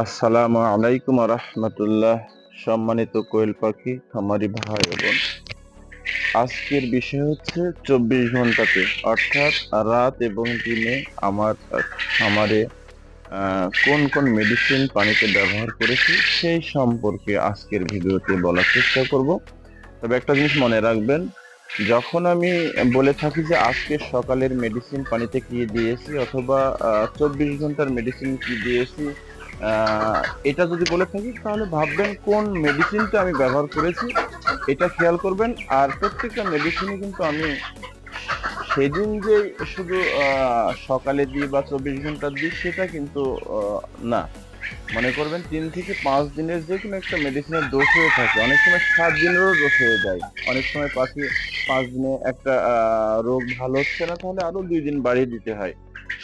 আসসালামু আলাইকুম রহমতুল্লাহ। সম্মানিত কোয়েল পাখি, খামারি ভাই বোন। আজকের বিষয় হচ্ছে চব্বিশ ঘন্টাতে অর্থাৎ রাত এবং দিনে আমার, খামারে কোন কোন মেডিসিন পানিতে ব্যবহার করেছি সেই সম্পর্কে আজকের ভিডিওতে বলার চেষ্টা করব। তবে একটা জিনিস মনে রাখবেন, যখন আমি বলে থাকি যে আজকে সকালের মেডিসিন পানিতে কি দিয়েছি অথবা চব্বিশ ঘণ্টার মেডিসিন কি দিয়েছি এটা যদি বলে থাকি, তাহলে ভাববেন কোন মেডিসিনটা আমি ব্যবহার করেছি, এটা খেয়াল করবেন। আর প্রত্যেকটা মেডিসিনই কিন্তু আমি সেদিন যে শুধু সকালে দিই বা চব্বিশ ঘণ্টা দিই, সেটা কিন্তু না। মনে করবেন তিন থেকে পাঁচ দিনের যে কোনো একটা মেডিসিনের ডোজ হয়ে থাকে। অনেক সময় সাত দিনেরও ডোজ হয়ে যায়। অনেক সময় পাখি পাঁচ দিনে একটা রোগ ভালো হচ্ছে না, তাহলে আরও দুই দিন বাড়িয়ে দিতে হয়।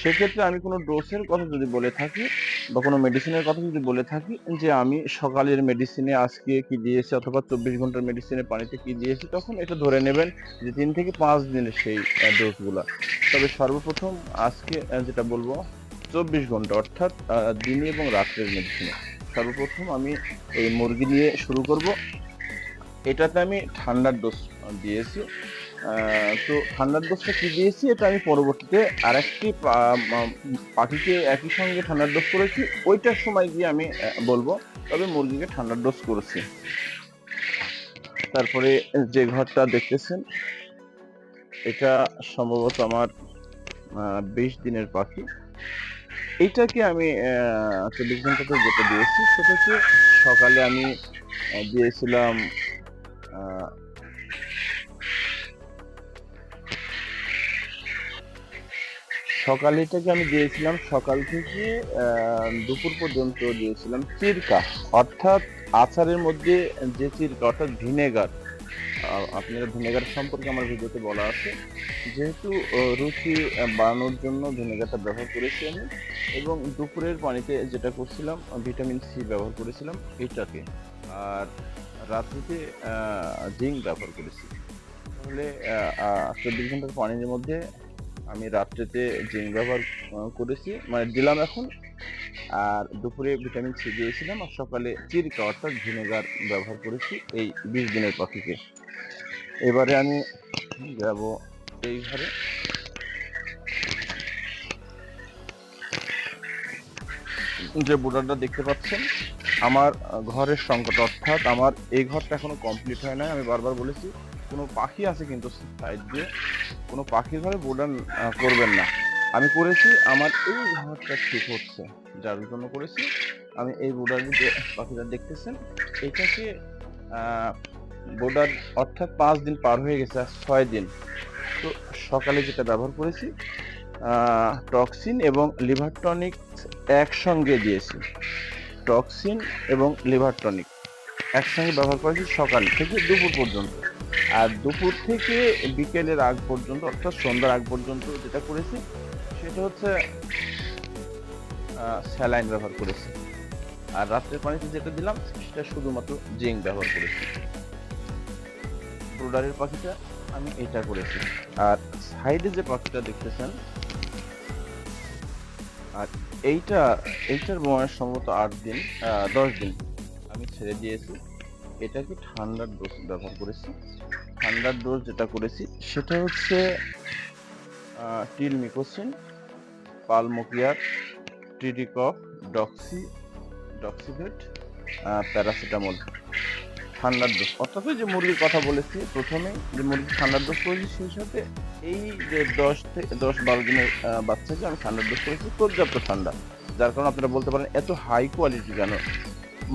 সেক্ষেত্রে আমি কোনো ডোসের কথা যদি বলে থাকি বা কোনো মেডিসিনের কথা যদি বলে থাকি, যে আমি সকালের মেডিসিনে আজকে কি দিয়েছি অথবা চব্বিশ ঘণ্টার মেডিসিনে পানিতে কি দিয়েছি, তখন এটা ধরে নেবেন যে তিন থেকে পাঁচ দিনের সেই ডোজগুলা তবে সর্বপ্রথম আজকে যেটা বলব, চব্বিশ ঘণ্টা অর্থাৎ দিনে এবং রাত্রের মেডিসিনে সর্বপ্রথম আমি এই মুরগি দিয়ে শুরু করব। এটাতে আমি ঠান্ডার ডোজ দিয়েছি। তো ঠান্ডার ডোজটা কি দিয়েছি এটা আমি পরবর্তীতে আরেকটি পাখিকে একই সঙ্গে ঠান্ডার ডোজ করেছি, ওইটার সময় গিয়ে আমি বলব তবে মুরগিকে ঠান্ডার ডোজ করেছি। তারপরে যে ঘরটা দেখতেছেন, এটা সম্ভবত আমার বিশ দিনের পাখি। এইটাকে আমি চব্বিশ ঘন্টাতে যেটা দিয়েছি সেটা হচ্ছে সকালে আমি দিয়েছিলাম সকালে এটাকে আমি দিয়েছিলাম, সকাল থেকে দুপুর পর্যন্ত দিয়েছিলাম চিরকা। অর্থাৎ আচারের মধ্যে যে চিরকা, অর্থাৎ ভিনেগার আপনারা ভিনেগার সম্পর্কে আমার ভিডিওতে বলা আছে, যেহেতু রুচি বাড়ানোর জন্য ভিনেগারটা ব্যবহার করেছি আমি, এবং দুপুরের পানিতে যেটা করছিলাম, ভিটামিন সি ব্যবহার করেছিলাম, এটাকে। আর রাত্রিতে জিঙ্ক ব্যবহার করেছি। তাহলে চব্বিশ ঘণ্টার পানির মধ্যে আমি রাত্রিতে জিঙ্ক ব্যবহার করেছি মানে দিলাম এখন। আর দুপুরে ভিটামিন সি দিয়েছিলাম আর সকালে চিরকা অর্থাৎ ভিনেগার ব্যবহার করেছি এই বিশ দিনের পাখিকে এবারে আমি যাব এই ঘরে। যে বোর্ডারটা দেখতে পাচ্ছেন, আমার ঘরের সংকট, অর্থাৎ আমার এই ঘরটা এখনও কমপ্লিট হয় নাই। আমি বারবার বলেছি, কোনো পাখি আছে কিন্তু সাইড দিয়ে। কোনো পাখি ঘরে বোর্ডার করবেন না। আমি করেছি, আমার এই ঘরটা ঠিক হচ্ছে। যার জন্য করেছি, আমি এই বোর্ডার যে পাখিটা দেখতেছেন এটাকে বোর্ডার অর্থাৎ পাঁচ দিন পার হয়ে গেছে আর ছয় দিন। তো সকালে যেটা ব্যবহার করেছি টক্সিন এবং লিভার টনিক একসঙ্গে দিয়েছি। টক্সিন এবং লিভার টনিক একসঙ্গে ব্যবহার করেছি সকাল থেকে দুপুর পর্যন্ত। আর দুপুর থেকে বিকেলের আগ পর্যন্ত, অর্থাৎ সন্ধ্যার আগ পর্যন্ত যেটা করেছি, সেটা হচ্ছে স্যালাইন ব্যবহার করেছি। আর রাত্রের পানিতে যেটা দিলাম, সেটা শুধুমাত্র জিঙ্ক ব্যবহার করেছি। ব্রুডারের পাখিটা আমি এটা করেছি। আর সাইডে যে পাখিটা দেখতেছেন, আর এইটা, এইটার বয়স সম্ভবত আট দিন দশ দিন আমি ছেড়ে দিয়েছি। এটাকে ঠান্ডার ডোজ ব্যবহার করেছি? ঠান্ডার ডোজ যেটা করেছি, সেটা হচ্ছে টিল মিকোসিন পালমোকিয়ার ট্রিডিকফ ডক্সি, ডক্সিভেট প্যারাসিটামল। ঠান্ডার ডোজ অর্থাৎ যে মুরগির কথা বলেছি, প্রথমে যে মুরগি ঠান্ডার ডোজ করেছি, সেই সাথে এই যে দশ থেকে দশ বারো দিনের বাচ্চাকে আমি ঠান্ডার ডোজ করেছি পর্যাপ্ত ঠান্ডা। যার কারণে আপনারা বলতে পারেন এত হাই কোয়ালিটি কেন?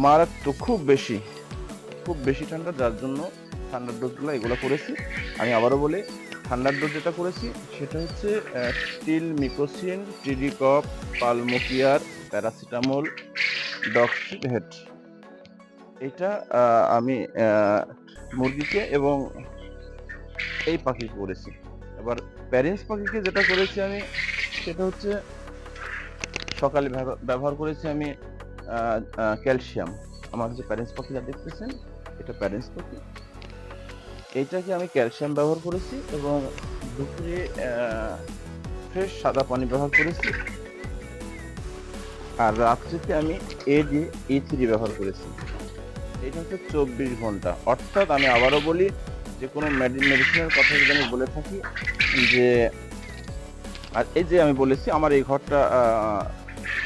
মারাত্মক, খুব বেশি। খুব বেশি ঠান্ডা, যার জন্য ঠান্ডার ডোজগুলো এগুলো করেছি। আমি আবারও বলি, ঠান্ডার ডোজ যেটা করেছি, সেটা হচ্ছে স্টিল মিকোসিন, টিডিকপ, পালমোকিয়ার, প্যারাসিটামল ডক্সিভেট এটা আমি মুরগিকে এবং এই পাখি করেছি। এবার প্যারেন্টস পাখিকে যেটা করেছি আমি, সেটা হচ্ছে, সকালে ব্যবহার করেছি আমি ক্যালসিয়াম। আমার যে প্যারেন্টস পাখিটা দেখতেছেন। এটা প্যারেন্টস পাখি এইটাকে আমি ক্যালসিয়াম ব্যবহার করেছি এবং দুপুরে ফ্রেশ সাদা পানি ব্যবহার করেছি। আর রাত্রিতে আমি এ ডি ই থ্রি ব্যবহার করেছি। এটা হচ্ছে চব্বিশ ঘণ্টা। অর্থাৎ আমি আবারও বলি, যে কোনো মেডিসিনের কথা যদি আমি বলে থাকি, যে, আর এই যে আমি বলেছি, আমার এই ঘরটা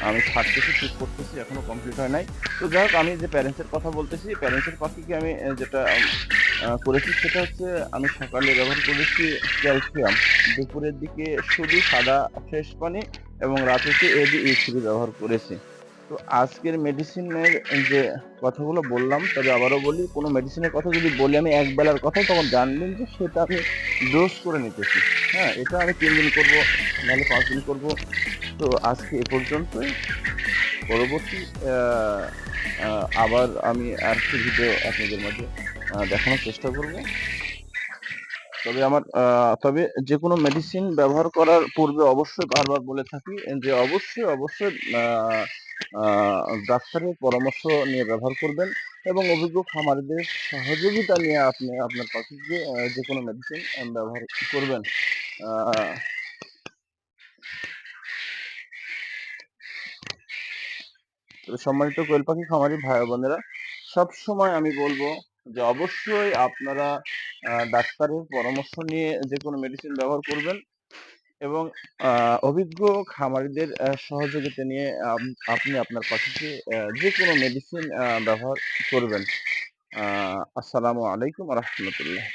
আমি ছাড়তেছি, ঠিক করতেছি, এখনও কমপ্লিট হয় নাই। তো যাই হোক, আমি যে প্যারেন্টসের কথা বলতেছি প্যারেন্টসের পাখিকে আমি যেটা করেছি সেটা হচ্ছে আমি সকালে ব্যবহার করেছি ক্যালসিয়াম দুপুরের দিকে শুধু সাদা ফ্রেশ পানি এবং রাতেতে এডি ই থ্রি ব্যবহার করেছি। তো আজকের মেডিসিনের যে কথাগুলো বললাম, তবে আবারও বলি, কোনো মেডিসিনের কথা যদি বলি, আমি এক বেলার কথা তখন জানবেন যে সেটা আমি ডোজ করে নিতেছি। হ্যাঁ এটা আমি তিন দিন করব, নাহলে পাঁচ দিন করব। তো আজকে এ পর্যন্তই। পরবর্তী আবার আমি আর একটি ভিডিও আপনাদের মাঝে দেখানোর চেষ্টা করব। তবে আমার তবে যে কোনো মেডিসিন ব্যবহার করার পূর্বে অবশ্যই বারবার বলে থাকি যে অবশ্যই অবশ্যই ডাক্তারের পরামর্শ নিয়ে ব্যবহার করবেন এবং অভিজ্ঞ খামারিদের সহযোগিতা নিয়ে আপনি আপনার আহ, যে কোনো মেডিসিন ব্যবহার করবেন আহ, তবে সম্মানিত কোয়েল পাখি খামারি ভাই বোনেরা সব সময় আমি বলব যে অবশ্যই আপনারা ডাক্তারের পরামর্শ নিয়ে যে কোনো মেডিসিন ব্যবহার করবেন এবং অভিজ্ঞ খামারিদের সহযোগিতা নিয়ে আপ- আপনি আপনার পাখিকে যে কোনো মেডিসিন ব্যবহার করবেন। আসসালামু আলাইকুম রহমতুল্লাহ।